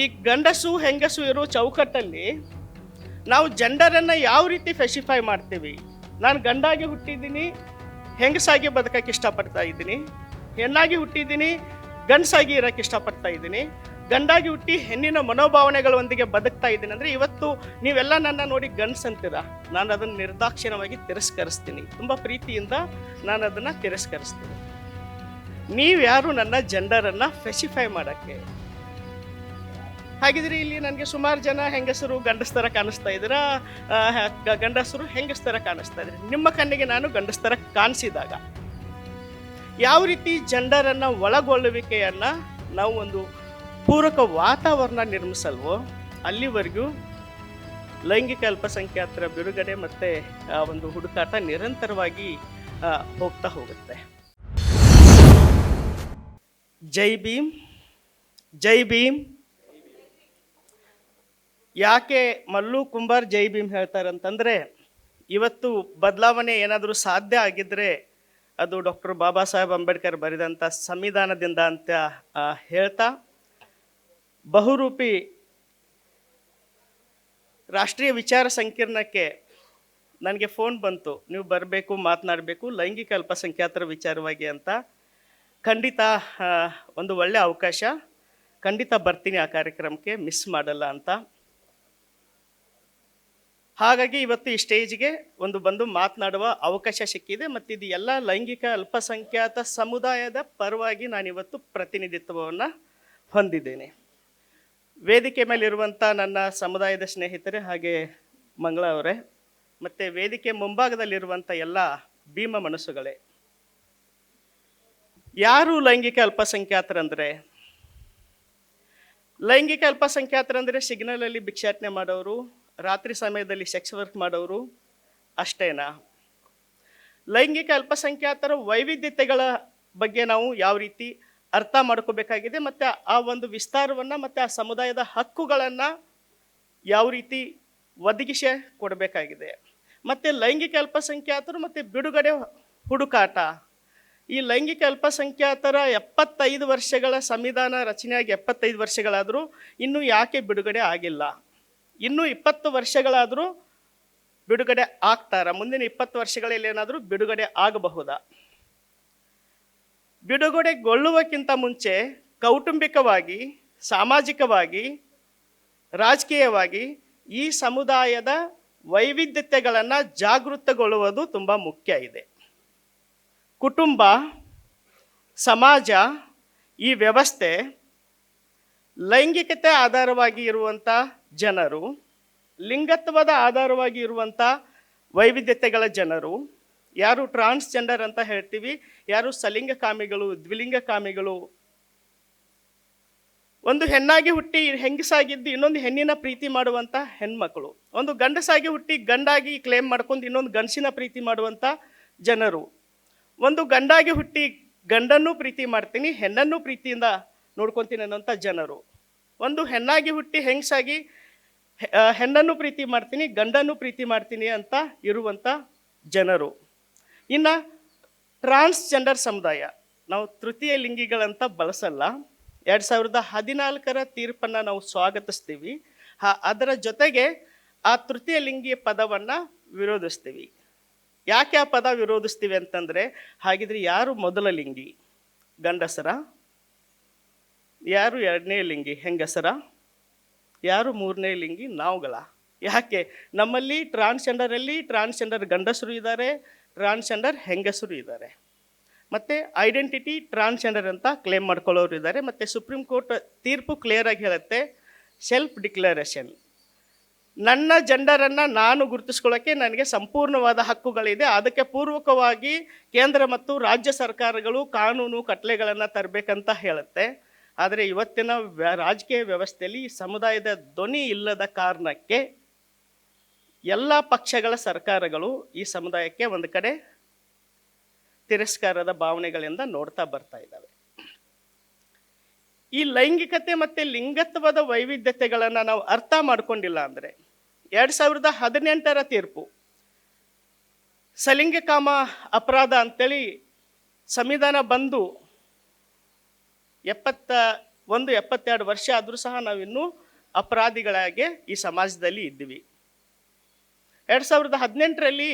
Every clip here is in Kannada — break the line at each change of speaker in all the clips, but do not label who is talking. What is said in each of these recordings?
ಈ ಗಂಡಸು, ಹೆಂಗಸು ಇರೋ ಚೌಕಟ್ಟಲ್ಲಿ ನಾವು ಜೆಂಡರನ್ನು ಯಾವ ರೀತಿ ಫೆಸಿಫೈ ಮಾಡ್ತೀವಿ? ನಾನು ಗಂಡಾಗಿ ಹುಟ್ಟಿದ್ದೀನಿ, ಹೆಂಗಸಾಗಿ ಬದುಕಕ್ಕೆ ಇಷ್ಟಪಡ್ತಾ ಇದ್ದೀನಿ, ಹೆಣ್ಣಾಗಿ ಹುಟ್ಟಿದ್ದೀನಿ, ಗಂಡಸಾಗಿ ಇರೋಕ್ಕೆ ಇಷ್ಟಪಡ್ತಾ ಇದ್ದೀನಿ, ಗಂಡಾಗಿ ಹುಟ್ಟಿ ಹೆಣ್ಣಿನ ಮನೋಭಾವನೆಗಳೊಂದಿಗೆ ಬದುಕ್ತಾ ಇದ್ದೀನಿ ಅಂದರೆ ಇವತ್ತು ನೀವೆಲ್ಲ ನನ್ನ ನೋಡಿ ಅಂತೀರ ನಾನು ಅದನ್ನು ನಿರ್ದಾಕ್ಷಿಣ್ಯವಾಗಿ ತಿರಸ್ಕರಿಸ್ತೀನಿ. ತುಂಬ ಪ್ರೀತಿಯಿಂದ ನಾನು ಅದನ್ನು ತಿರಸ್ಕರಿಸ್ತೀನಿ. ನೀವ್ಯಾರು ನನ್ನ ಜೆಂಡರನ್ನು ಫೆಸಿಫೈ ಮಾಡೋಕ್ಕೆ ಹಾಗಿದ್ರೆ ಇಲ್ಲಿ ನನಗೆ ಸುಮಾರು ಜನ ಹೆಂಗಸರು, ಗಂಡಸ್ತರ ಕಾಣಿಸ್ತಾ ಇದ್ದೀರಾ? ಗಂಡಸರು ಹೆಂಗಸ್ತರ ಕಾಣಿಸ್ತಾ ಇದ್ದಾರೆ? ನಿಮ್ಮ ಕಣ್ಣಿಗೆ ನಾನು ಗಂಡಸ್ತರ ಕಾಣಿಸಿದಾಗ ಯಾವ ರೀತಿ ಜಂಡರನ್ನು ಒಳಗೊಳ್ಳುವಿಕೆಯನ್ನು ನಾವು ಒಂದು ಪೂರಕ ವಾತಾವರಣ ನಿರ್ಮಿಸಲ್ವೋ, ಅಲ್ಲಿವರೆಗೂ ಲೈಂಗಿಕ ಅಲ್ಪಸಂಖ್ಯಾತರ ಬಿಡುಗಡೆ ಮತ್ತು ಒಂದು ಹುಡುಕಾಟ ನಿರಂತರವಾಗಿ ಹೋಗ್ತಾ ಹೋಗುತ್ತೆ. ಜೈ ಭೀಮ್ ಜೈ ಭೀಮ್. ಯಾಕೆ ಮಲ್ಲು ಕುಂಬಾರ್ ಜೈ ಭೀಮ್ ಹೇಳ್ತಾರೆ ಅಂತಂದರೆ, ಇವತ್ತು ಬದಲಾವಣೆ ಏನಾದರೂ ಸಾಧ್ಯ ಆಗಿದ್ದರೆ ಅದು ಡಾಕ್ಟರ್ ಬಾಬಾ ಸಾಹೇಬ್ ಅಂಬೇಡ್ಕರ್ ಬರೆದಂಥ ಸಂವಿಧಾನದಿಂದ ಅಂತ ಹೇಳ್ತಾ, ಬಹುರೂಪಿ ರಾಷ್ಟ್ರೀಯ ವಿಚಾರ ಸಂಕಿರಣಕ್ಕೆ ನನಗೆ ಫೋನ್ ಬಂತು. ನೀವು ಬರಬೇಕು, ಮಾತನಾಡಬೇಕು, ಲೈಂಗಿಕ ಅಲ್ಪಸಂಖ್ಯಾತರ ವಿಚಾರವಾಗಿ ಅಂತ. ಖಂಡಿತ ಒಂದು ಒಳ್ಳೆಯ ಅವಕಾಶ. ಖಂಡಿತ ಬರ್ತೀನಿ ಆ ಕಾರ್ಯಕ್ರಮಕ್ಕೆ, ಮಿಸ್ ಮಾಡಲ್ಲ ಅಂತ. ಹಾಗಾಗಿ ಇವತ್ತು ಈ ಸ್ಟೇಜ್ಗೆ ಒಂದು ಬಂದು ಮಾತನಾಡುವ ಅವಕಾಶ ಸಿಕ್ಕಿದೆ ಮತ್ತು ಇದು ಎಲ್ಲ ಲೈಂಗಿಕ ಅಲ್ಪಸಂಖ್ಯಾತ ಸಮುದಾಯದ ಪರವಾಗಿ ನಾನಿವತ್ತು ಪ್ರತಿನಿಧಿತ್ವವನ್ನು ಹೊಂದಿದ್ದೇನೆ. ವೇದಿಕೆ ಮೇಲಿರುವಂಥ ನನ್ನ ಸಮುದಾಯದ ಸ್ನೇಹಿತರೆ ಹಾಗೆ ಮಂಗಳ ಅವರೇ, ಮತ್ತು ವೇದಿಕೆ ಮುಂಭಾಗದಲ್ಲಿರುವಂಥ ಎಲ್ಲ ಭೀಮ ಮನಸ್ಸುಗಳೇ, ಯಾರು ಲೈಂಗಿಕ ಅಲ್ಪಸಂಖ್ಯಾತರಂದರೆ? ಲೈಂಗಿಕ ಅಲ್ಪಸಂಖ್ಯಾತರಂದರೆ ಸಿಗ್ನಲಲ್ಲಿ ಭಿಕ್ಷಾಟನೆ ಮಾಡೋರು ರಾತ್ರಿ ಸಮಯದಲ್ಲಿ ಸೆಕ್ಸ್ ವರ್ಕ್ ಮಾಡೋರು ಅಷ್ಟೇನಾ? ಲೈಂಗಿಕ ಅಲ್ಪಸಂಖ್ಯಾತರ ವೈವಿಧ್ಯತೆಗಳ ಬಗ್ಗೆ ನಾವು ಯಾವ ರೀತಿ ಅರ್ಥ ಮಾಡ್ಕೋಬೇಕಾಗಿದೆ ಮತ್ತು ಆ ಒಂದು ವಿಸ್ತಾರವನ್ನು ಮತ್ತು ಆ ಸಮುದಾಯದ ಹಕ್ಕುಗಳನ್ನು ಯಾವ ರೀತಿ ಒದಗಿಸಿ ಕೊಡಬೇಕಾಗಿದೆ? ಮತ್ತು ಲೈಂಗಿಕ ಅಲ್ಪಸಂಖ್ಯಾತರು ಮತ್ತು ಬಿಡುಗಡೆ ಹುಡುಕಾಟ. ಈ ಲೈಂಗಿಕ ಅಲ್ಪಸಂಖ್ಯಾತರ ಎಪ್ಪತ್ತೈದು ವರ್ಷಗಳ ಸಂವಿಧಾನ ರಚನೆಯಾಗಿ ಎಪ್ಪತ್ತೈದು ವರ್ಷಗಳಾದರೂ ಇನ್ನೂ ಯಾಕೆ ಬಿಡುಗಡೆ ಆಗಿಲ್ಲ? ಇನ್ನೂ ಇಪ್ಪತ್ತು ವರ್ಷಗಳಾದರೂ ಬಿಡುಗಡೆ ಆಗ್ತಾರ. ಮುಂದಿನ ಇಪ್ಪತ್ತು ವರ್ಷಗಳಲ್ಲಿ ಏನಾದರೂ ಬಿಡುಗಡೆ ಆಗಬಹುದಾ? ಬಿಡುಗಡೆಗೊಳ್ಳುವಕ್ಕಿಂತ ಮುಂಚೆ ಕೌಟುಂಬಿಕವಾಗಿ, ಸಾಮಾಜಿಕವಾಗಿ, ರಾಜಕೀಯವಾಗಿ ಈ ಸಮುದಾಯದ ವೈವಿಧ್ಯತೆಗಳನ್ನು ಜಾಗೃತಗೊಳ್ಳುವುದು ತುಂಬ ಮುಖ್ಯ ಇದೆ. ಕುಟುಂಬ, ಸಮಾಜ, ಈ ವ್ಯವಸ್ಥೆ ಲೈಂಗಿಕತೆ ಆಧಾರವಾಗಿ ಇರುವಂಥ ಜನರು, ಲಿಂಗತ್ವದ ಆಧಾರವಾಗಿ ಇರುವಂಥ ವೈವಿಧ್ಯತೆಗಳ ಜನರು, ಯಾರು ಟ್ರಾನ್ಸ್ಜೆಂಡರ್ ಅಂತ ಹೇಳ್ತೀವಿ, ಯಾರು ಸಲಿಂಗಕಾಮಿಗಳು, ದ್ವಿಲಿಂಗಕಾಮಿಗಳು. ಒಂದು ಹೆಣ್ಣಾಗಿ ಹುಟ್ಟಿ ಹೆಂಗಸಾಗಿದ್ದು ಇನ್ನೊಂದು ಹೆಣ್ಣಿನ ಪ್ರೀತಿ ಮಾಡುವಂಥ ಹೆಣ್ಮಕ್ಳು. ಒಂದು ಗಂಡಸಾಗಿ ಹುಟ್ಟಿ ಗಂಡಾಗಿ ಕ್ಲೇಮ್ ಮಾಡ್ಕೊಂಡು ಇನ್ನೊಂದು ಗಂಡಸಿನ ಪ್ರೀತಿ ಮಾಡುವಂಥ ಜನರು. ಒಂದು ಗಂಡಾಗಿ ಹುಟ್ಟಿ ಗಂಡನ್ನು ಪ್ರೀತಿ ಮಾಡ್ತೀನಿ, ಹೆಣ್ಣನ್ನು ಪ್ರೀತಿಯಿಂದ ನೋಡ್ಕೊತೀನಿ ಅನ್ನೋಂಥ ಜನರು. ಒಂದು ಹೆಣ್ಣಾಗಿ ಹುಟ್ಟಿ ಹೆಂಗಸಾಗಿ ಹೆಣ್ಣನ್ನು ಪ್ರೀತಿ ಮಾಡ್ತೀನಿ, ಗಂಡನ್ನು ಪ್ರೀತಿ ಮಾಡ್ತೀನಿ ಅಂತ ಇರುವಂಥ ಜನರು. ಇನ್ನು ಟ್ರಾನ್ಸ್ಜೆಂಡರ್ ಸಮುದಾಯ, ನಾವು ತೃತೀಯ ಲಿಂಗಿಗಳಂತ ಬಳಸಲ್ಲ. ಎರಡು ಸಾವಿರದ ಹದಿನಾಲ್ಕರ ತೀರ್ಪನ್ನು ನಾವು ಸ್ವಾಗತಿಸ್ತೀವಿ. ಹಾ, ಅದರ ಜೊತೆಗೆ ಆ ತೃತೀಯ ಲಿಂಗಿ ಪದವನ್ನು ವಿರೋಧಿಸ್ತೀವಿ. ಯಾಕೆ ಆ ಪದ ವಿರೋಧಿಸ್ತೀವಿ ಅಂತಂದರೆ, ಹಾಗಿದ್ರೆ ಯಾರು ಮೊದಲ ಲಿಂಗಿ? ಗಂಡಸರ? ಯಾರು ಎರಡನೇ ಲಿಂಗಿ ಹೆಂಗಸರ? ಯಾರು ಮೂರನೇ ಲಿಂಗಿ? ನಾವುಗಳ. ಯಾಕೆ? ನಮ್ಮಲ್ಲಿ ಟ್ರಾನ್ಸ್ಜೆಂಡರಲ್ಲಿ ಟ್ರಾನ್ಸ್ಜೆಂಡರ್ ಗಂಡಸರು ಇದ್ದಾರೆ ಟ್ರಾನ್ಸ್ಜೆಂಡರ್ ಹೆಂಗಸರು ಇದ್ದಾರೆ. ಮತ್ತು ಐಡೆಂಟಿಟಿ ಟ್ರಾನ್ಸ್ಜೆಂಡರ್ ಅಂತ ಕ್ಲೇಮ್ ಮಾಡ್ಕೊಳ್ಳೋರು ಇದ್ದಾರೆ, ಮತ್ತು ಸುಪ್ರೀಂ ಕೋರ್ಟ್ ತೀರ್ಪು ಕ್ಲಿಯರ್ ಆಗಿ ಹೇಳುತ್ತೆ ಸೆಲ್ಫ್ ಡಿಕ್ಲರೇಷನ್ ನನ್ನ ಜೆಂಡರನ್ನು ನಾನು ಗುರುತಿಸ್ಕೊಳ್ಳೋಕ್ಕೆ ನನಗೆ ಸಂಪೂರ್ಣವಾದ ಹಕ್ಕುಗಳಿದೆ. ಅದಕ್ಕೆ ಪೂರ್ವಕವಾಗಿ ಕೇಂದ್ರ ಮತ್ತು ರಾಜ್ಯ ಸರ್ಕಾರಗಳು ಕಾನೂನು ಕಟ್ಲೆಗಳನ್ನು ತರಬೇಕಂತ ಹೇಳುತ್ತೆ. ಆದರೆ ಇವತ್ತಿನ ರಾಜಕೀಯ ವ್ಯವಸ್ಥೆಯಲ್ಲಿ ಸಮುದಾಯದ ಧ್ವನಿ ಇಲ್ಲದ ಕಾರಣಕ್ಕೆ ಎಲ್ಲ ಪಕ್ಷಗಳ ಸರ್ಕಾರಗಳು ಈ ಸಮುದಾಯಕ್ಕೆ ಒಂದು ಕಡೆ ತಿರಸ್ಕಾರದ ಭಾವನೆಗಳಿಂದ ನೋಡ್ತಾ ಬರ್ತಾ ಇದ್ದಾವೆ. ಈ ಲೈಂಗಿಕತೆ ಮತ್ತು ಲಿಂಗತ್ವದ ವೈವಿಧ್ಯತೆಗಳನ್ನು ನಾವು ಅರ್ಥ ಮಾಡ್ಕೊಂಡಿಲ್ಲ ಅಂದರೆ ಎರಡು ಸಾವಿರದ ಹದಿನೆಂಟರ ತೀರ್ಪು ಸಲಿಂಗಕಾಮ ಅಪರಾಧ ಅಂತೇಳಿ ಸಂವಿಧಾನ ಬಂದು ಎಪ್ಪತ್ತ ಒಂದು, ಎಪ್ಪತ್ತೆರಡು ವರ್ಷ ಆದರೂ ಸಹ ನಾವಿನ್ನೂ ಅಪರಾಧಿಗಳಾಗಿ ಈ ಸಮಾಜದಲ್ಲಿ ಇದ್ದೀವಿ. ಎರಡು ಸಾವಿರದ ಹದಿನೆಂಟರಲ್ಲಿ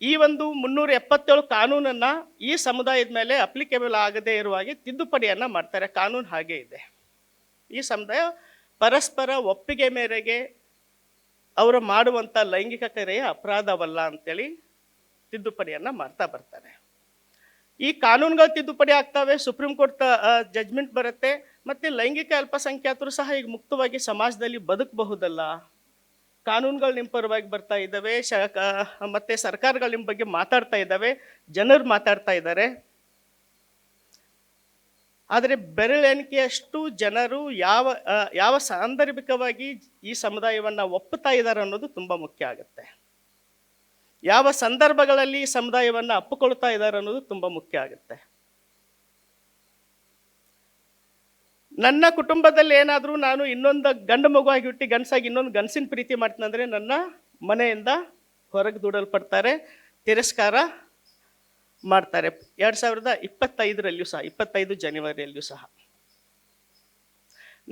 ಈ ಒಂದು ಮುನ್ನೂರ ಎಪ್ಪತ್ತೇಳು ಕಾನೂನನ್ನು ಈ ಸಮುದಾಯದ ಮೇಲೆ ಅಪ್ಲಿಕೇಬಲ್ ಆಗದೇ ಇರುವ ಹಾಗೆ ತಿದ್ದುಪಡಿಯನ್ನು ಮಾಡ್ತಾರೆ. ಕಾನೂನು ಹಾಗೆ ಇದೆ. ಈ ಸಮುದಾಯ ಪರಸ್ಪರ ಒಪ್ಪಿಗೆ ಮೇರೆಗೆ ಅವರು ಮಾಡುವಂಥ ಲೈಂಗಿಕ ಕ್ರಿಯೆ ಅಪರಾಧವಲ್ಲ ಅಂತೇಳಿ ತಿದ್ದುಪಡಿಯನ್ನು ಮಾಡ್ತಾ ಬರ್ತಾರೆ. ಈ ಕಾನೂನುಗಳು ತಿದ್ದುಪಡಿ ಆಗ್ತವೆ ಸುಪ್ರೀಂ ಕೋರ್ಟ್ ಜಜ್ಮೆಂಟ್ ಬರುತ್ತೆ, ಮತ್ತು ಲೈಂಗಿಕ ಅಲ್ಪಸಂಖ್ಯಾತರು ಸಹ ಈಗ ಮುಕ್ತವಾಗಿ ಸಮಾಜದಲ್ಲಿ ಬದುಕಬಹುದಲ್ಲ? ಕಾನೂನುಗಳು ನಿಮ್ಮ ಪರವಾಗಿ ಬರ್ತಾ ಇದ್ದಾವೆ, ಶ ಮತ್ತು ಸರ್ಕಾರಗಳು ನಿಮ್ಮ ಬಗ್ಗೆ ಮಾತಾಡ್ತಾ ಇದ್ದಾವೆ, ಜನರು ಮಾತಾಡ್ತಾ ಇದ್ದಾರೆ. ಆದರೆ ಬೆರಳೆಣಿಕೆಯಷ್ಟು ಜನರು ಯಾವ ಯಾವ ಸಾಂದರ್ಭಿಕವಾಗಿ ಈ ಸಮುದಾಯವನ್ನು ಒಪ್ಪುತ್ತಾ ಇದ್ದಾರೆ ಅನ್ನೋದು ತುಂಬ ಮುಖ್ಯ ಆಗುತ್ತೆ. ಯಾವ ಸಂದರ್ಭಗಳಲ್ಲಿ ಸಮುದಾಯವನ್ನು ಅಪ್ಪಿಕೊಳ್ತಾ ಇದ್ದಾರೆ ಅನ್ನೋದು ತುಂಬ ಮುಖ್ಯ ಆಗುತ್ತೆ. ನನ್ನ ಕುಟುಂಬದಲ್ಲಿ ಏನಾದರೂ ನಾನು ಇನ್ನೊಂದು ಗಂಡು ಮಗುವಾಗಿ ಹುಟ್ಟಿ ಗಂಡಸಾಗಿ ಇನ್ನೊಂದು ಗಂಡಸಿನ ಪ್ರೀತಿ ಮಾಡ್ತೀನಂದ್ರೆ ನನ್ನ ಮನೆಯಿಂದ ಹೊರಗೆ ದೂಡಲ್ಪಡ್ತಾರೆ, ತಿರಸ್ಕಾರ ಮಾಡ್ತಾರೆ. ಎರಡು ಸಾವಿರದ ಇಪ್ಪತ್ತೈದರಲ್ಲಿಯೂ ಸಹ, ಇಪ್ಪತ್ತೈದು ಜನವರಿಯಲ್ಲಿಯೂ ಸಹ.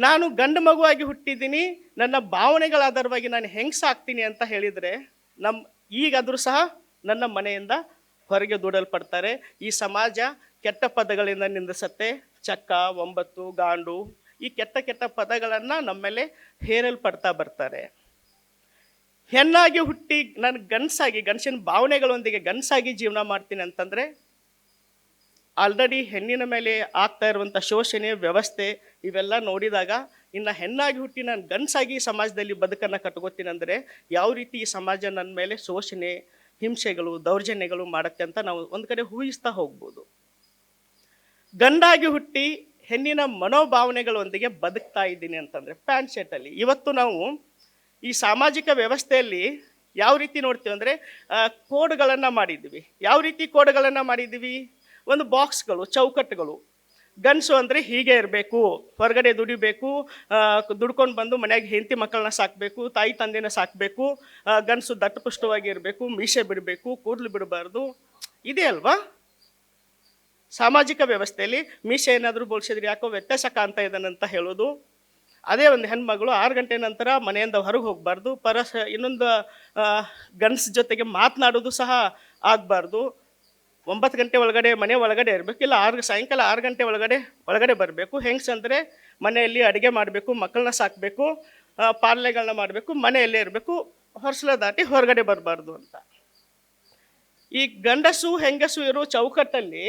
ನಾನು ಗಂಡು ಮಗುವಾಗಿ ಹುಟ್ಟಿದ್ದೀನಿ, ನನ್ನ ಭಾವನೆಗಳ ಆಧಾರವಾಗಿ ನಾನು ಹೆಂಗ್ಸಾಗ್ತೀನಿ ಅಂತ ಹೇಳಿದರೆ ನಮ್ಮ ಈಗಾದರೂ ಸಹ ನನ್ನ ಮನೆಯಿಂದ ಹೊರಗೆ ದೂಡಲ್ಪಡ್ತಾರೆ. ಈ ಸಮಾಜ ಕೆಟ್ಟ ಪದಗಳಿಂದ ನಿಂದಿಸತ್ತೆ. ಚಕ್ಕ, ಒಂಬತ್ತು, ಗಾಂಡು ಈ ಕೆಟ್ಟ ಕೆಟ್ಟ ಪದಗಳನ್ನು ನಮ್ಮ ಮೇಲೆ ಹೇರಲ್ಪಡ್ತಾ ಬರ್ತಾರೆ. ಹೆಣ್ಣಾಗಿ ಹುಟ್ಟಿ ನಾನು ಗನ್ಸಾಗಿ ಗನ್ಸಿನ ಭಾವನೆಗಳೊಂದಿಗೆ ಗನ್ಸಾಗಿ ಜೀವನ ಮಾಡ್ತೀನಿ ಅಂತಂದರೆ ಆಲ್ರೆಡಿ ಹೆಣ್ಣಿನ ಮೇಲೆ ಆಗ್ತಾ ಇರುವಂಥ ಶೋಷಣೆ, ವ್ಯವಸ್ಥೆ ಇವೆಲ್ಲ ನೋಡಿದಾಗ ಇನ್ನು ಹೆಣ್ಣಾಗಿ ಹುಟ್ಟಿ ನಾನು ಗಂಡಸಾಗಿ ಸಮಾಜದಲ್ಲಿ ಬದುಕನ್ನು ಕಟ್ಕೋತೀನಿ ಅಂದರೆ ಯಾವ ರೀತಿ ಈ ಸಮಾಜ ನನ್ನ ಮೇಲೆ ಶೋಷಣೆ, ಹಿಂಸೆಗಳು, ದೌರ್ಜನ್ಯಗಳು ಮಾಡುತ್ತೆ ಅಂತ ನಾವು ಒಂದು ಕಡೆ ಊಹಿಸ್ತಾ ಹೋಗ್ಬೋದು. ಗಂಡಾಗಿ ಹುಟ್ಟಿ ಹೆಣ್ಣಿನ ಮನೋಭಾವನೆಗಳೊಂದಿಗೆ ಬದುಕ್ತಾ ಇದ್ದೀನಿ ಅಂತಂದರೆ ಪ್ಯಾಂಟ್ ಶರ್ಟಲ್ಲಿ ಇವತ್ತು ನಾವು ಈ ಸಾಮಾಜಿಕ ವ್ಯವಸ್ಥೆಯಲ್ಲಿ ಯಾವ ರೀತಿ ನೋಡ್ತೀವಿ ಅಂದರೆ ಕೋಡ್ಗಳನ್ನು ಮಾಡಿದ್ದೀವಿ. ಯಾವ ರೀತಿ ಕೋಡ್ಗಳನ್ನು ಮಾಡಿದ್ದೀವಿ? ಒಂದು ಬಾಕ್ಸ್ಗಳು, ಚೌಕಟ್ಟುಗಳು. ಗಂಡಸು ಅಂದರೆ ಹೀಗೆ ಇರಬೇಕು, ಹೊರಗಡೆ ದುಡಿಬೇಕು ದುಡ್ಕೊಂಡು ಬಂದು ಮನೆಯಾಗೆ ಹೆಂಡತಿ ಮಕ್ಕಳನ್ನ ಸಾಕಬೇಕು, ತಾಯಿ ತಂದೆನ ಸಾಕಬೇಕು ಗನ್ಸು ದಟ್ಟಪುಷ್ಟವಾಗಿ ಇರಬೇಕು, ಮೀಸೆ ಬಿಡಬೇಕು, ಕೂದಲು ಬಿಡಬಾರ್ದು, ಇದೆ ಅಲ್ವಾ? ಸಾಮಾಜಿಕ ವ್ಯವಸ್ಥೆಯಲ್ಲಿ ಮೀಸೆ ಏನಾದರೂ ಬೋಳ್ಸಿದ್ರೆ ಯಾಕೋ ವ್ಯತ್ಯಾಸ ಕಾಣ್ತಾ ಇದ್ದಾನಂತ ಹೇಳೋದು. ಅದೇ ಒಂದು ಹೆಣ್ಮಗಳು ಆರು ಗಂಟೆ ನಂತರ ಮನೆಯಿಂದ ಹೊರಗೆ ಹೋಗಬಾರ್ದು ಪರಸ ಇನ್ನೊಂದು ಗಂಡಸ ಜೊತೆಗೆ ಮಾತನಾಡೋದು ಸಹ ಆಗಬಾರ್ದು. ಒಂಬತ್ತು ಗಂಟೆ ಒಳಗಡೆ ಮನೆ ಒಳಗಡೆ ಇರಬೇಕು, ಇಲ್ಲ ಆರು ಸಾಯಂಕಾಲ ಆರು ಗಂಟೆ ಒಳಗಡೆ ಒಳಗಡೆ ಬರಬೇಕು. ಹೆಂಗ್ಸಂದರೆ ಮನೆಯಲ್ಲಿ ಅಡುಗೆ ಮಾಡಬೇಕು, ಮಕ್ಕಳನ್ನ ಸಾಕಬೇಕು ಪಾಲನೆಗಳನ್ನ ಮಾಡಬೇಕು, ಮನೆಯಲ್ಲೇ ಇರಬೇಕು, ಹೊರಸಲ ದಾಟಿ ಹೊರಗಡೆ ಬರಬಾರ್ದು ಅಂತ. ಈ ಗಂಡಸು, ಹೆಂಗಸು ಇರೋ ಚೌಕಟ್ಟಲ್ಲಿ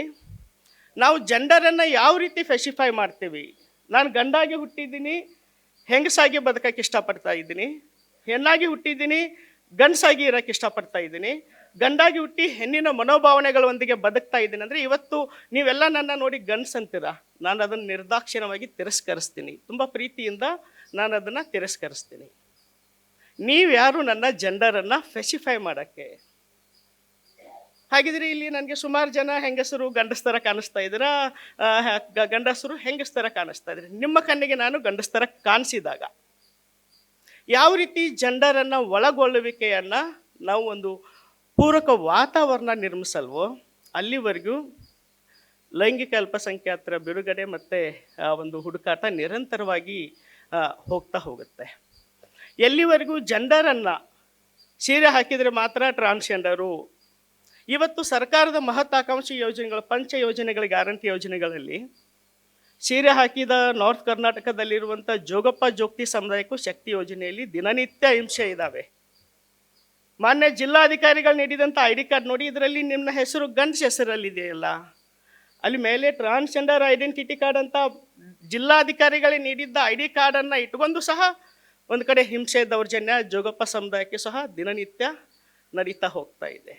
ನಾವು ಜೆಂಡರನ್ನು ಯಾವ ರೀತಿ ಫೆಸಿಫೈ ಮಾಡ್ತೀವಿ? ನಾನು ಗಂಡಾಗಿ ಹುಟ್ಟಿದ್ದೀನಿ, ಹೆಂಗಸಾಗಿ ಬದುಕಕ್ಕೆ ಇಷ್ಟಪಡ್ತಾ ಇದ್ದೀನಿ, ಹೆಣ್ಣಾಗಿ ಹುಟ್ಟಿದ್ದೀನಿ, ಗಂಡಸಾಗಿ ಇರೋಕ್ಕೆ ಇಷ್ಟಪಡ್ತಾ ಇದ್ದೀನಿ ಗಂಡಾಗಿ ಹುಟ್ಟಿ ಹೆಣ್ಣಿನ ಮನೋಭಾವನೆಗಳೊಂದಿಗೆ ಬದುಕ್ತಾ ಇದ್ದೀನಿ. ಅಂದರೆ ಇವತ್ತು ನೀವೆಲ್ಲ ನನ್ನ ನೋಡಿ ಗಂಡ್ಸ್ ಅಂತೀರಾ? ನಾನು ಅದನ್ನು ನಿರ್ದಾಕ್ಷಿಣ್ಯವಾಗಿ ತಿರಸ್ಕರಿಸ್ತೀನಿ. ತುಂಬ ಪ್ರೀತಿಯಿಂದ ನಾನು ಅದನ್ನು ತಿರಸ್ಕರಿಸ್ತೀನಿ. ನೀವ್ಯಾರು ನನ್ನ ಜೆಂಡರನ್ನು ಫೆಸಿಫೈ ಮಾಡೋಕ್ಕೆ? ಹಾಗಿದ್ರೆ ಇಲ್ಲಿ ನನಗೆ ಸುಮಾರು ಜನ ಹೆಂಗಸರು ಗಂಡಸ್ತರ ಕಾಣಿಸ್ತಾ ಇದ್ದೀರಾ? ಗಂಡಸರು ಹೆಂಗಸ್ತರ ಕಾಣಿಸ್ತಾ ಇದ್ದೀರಿ? ನಿಮ್ಮ ಕಣ್ಣಿಗೆ ನಾನು ಗಂಡಸ್ತರ ಕಾಣಿಸಿದಾಗ ಯಾವ ರೀತಿ ಜೆಂಡರನ್ನು ಒಳಗೊಳ್ಳುವಿಕೆಯನ್ನು ನಾವು ಒಂದು ಪೂರಕ ವಾತಾವರಣ ನಿರ್ಮಿಸಲ್ವೋ, ಅಲ್ಲಿವರೆಗೂ ಲೈಂಗಿಕ ಅಲ್ಪಸಂಖ್ಯಾತರ ಬಿಡುಗಡೆ ಮತ್ತು ಒಂದು ಹುಡುಕಾಟ ನಿರಂತರವಾಗಿ ಹೋಗ್ತಾ ಹೋಗುತ್ತೆ. ಎಲ್ಲಿವರೆಗೂ ಜೆಂಡರನ್ನು ಸೀರೆ ಹಾಕಿದರೆ ಮಾತ್ರ ಟ್ರಾನ್ಸ್ಜೆಂಡರು. ಇವತ್ತು ಸರ್ಕಾರದ ಮಹತ್ವಾಕಾಂಕ್ಷಿ ಯೋಜನೆಗಳು, ಪಂಚ ಯೋಜನೆಗಳ ಗ್ಯಾರಂಟಿ ಯೋಜನೆಗಳಲ್ಲಿ ಸೀರೆ ಹಾಕಿದ ನಾರ್ತ್ ಕರ್ನಾಟಕದಲ್ಲಿರುವಂಥ ಜೋಗಪ್ಪ ಜೋಕ್ತಿ ಸಮುದಾಯಕ್ಕೂ ಶಕ್ತಿ ಯೋಜನೆಯಲ್ಲಿ ದಿನನಿತ್ಯ ಹಿಂಸೆ ಇದ್ದಾವೆ. ಮಾನ್ಯ ಜಿಲ್ಲಾಧಿಕಾರಿಗಳು ನೀಡಿದಂಥ ಐ ಡಿ ಕಾರ್ಡ್ ನೋಡಿ ಇದರಲ್ಲಿ ನಿಮ್ಮ ಹೆಸರು ಗಂಡ್ಸ್ ಹೆಸರಲ್ಲಿದೆಯಲ್ಲ? ಅಲ್ಲಿ ಮೇಲೆ ಟ್ರಾನ್ಸ್ಜೆಂಡರ್ ಐಡೆಂಟಿಟಿ ಕಾರ್ಡ್ ಅಂತ ಜಿಲ್ಲಾಧಿಕಾರಿಗಳೇ ನೀಡಿದ್ದ ಐ ಡಿ ಕಾರ್ಡನ್ನು ಇಟ್ಕೊಂಡು ಸಹ ಒಂದು ಕಡೆ ಹಿಂಸೆ ದೌರ್ಜನ್ಯ, ಜೋಗಪ್ಪ ಸಮುದಾಯಕ್ಕೆ ಸಹ ದಿನನಿತ್ಯ ನಡೀತಾ ಹೋಗ್ತಾ ಇದೆ.